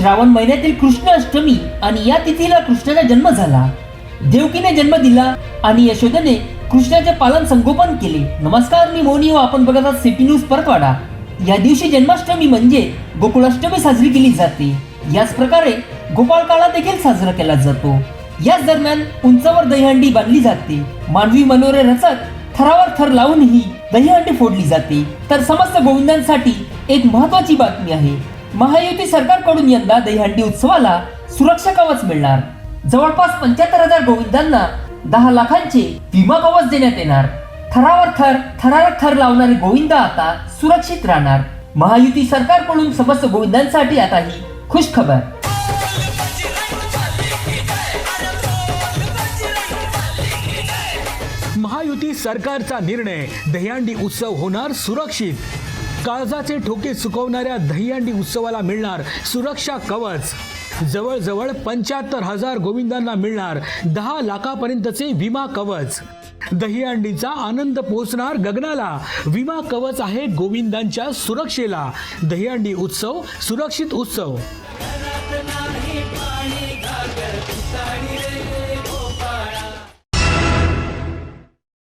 श्रावण महिन्यातील कृष्ण अष्टमी आणि या तिथीला कृष्णाचा जन्म झाला. देवकीने जन्म दिला आणि यशोदेने कृष्णाचे पालन संगोपन केले. नमस्कार मी मोनी व हो. आपण बघत आहात सिटी न्यूज परतवाडा. या दिवशी जन्माष्टमी म्हणजे गोकुळाष्टमी साजरी केली जाते. याच प्रकारे गोपाळकाळा देखील साजरा केला जातो. याच दरम्यान उंचावर दहीहंडी बांधली जाते. मानवी मनोरे रचत थरावर थर लावूनही दहीहंडी फोडली जाते. तर समस्त गोविंदांसाठी एक महत्वाची बातमी आहे. महायुती सरकारकडून यंदा दहीहंडी उत्सवाला सुरक्षा कवच मिळणार. जवळपास पंच्याहत्तर हजार गोविंदांना दहा लाखांचे विमा कवच देण्यात येणार. थरावर थर थरावर थर लावणारे गोविंद आता सुरक्षित राहणार. महायुती सरकारकडून समस्त गोविंदांसाठी आता ही खुश खबर महायुती सरकारचा निर्णय दहीहंडी उत्सव होणार सुरक्षित. काळजाचे ठोके सुकवणाऱ्या दहीहंडी उत्सवाला मिळणार सुरक्षा कवच. जवळजवळ पंच्याहत्तर हजार गोविंदांना मिळणार दहा लाखापर्यंतचे विमा कवच. दहीहंडीचा आनंद पोचणार गगनाला. विमा कवच आहे गोविंदांच्या सुरक्षेला. दहीहंडी उत्सव सुरक्षित उत्सव.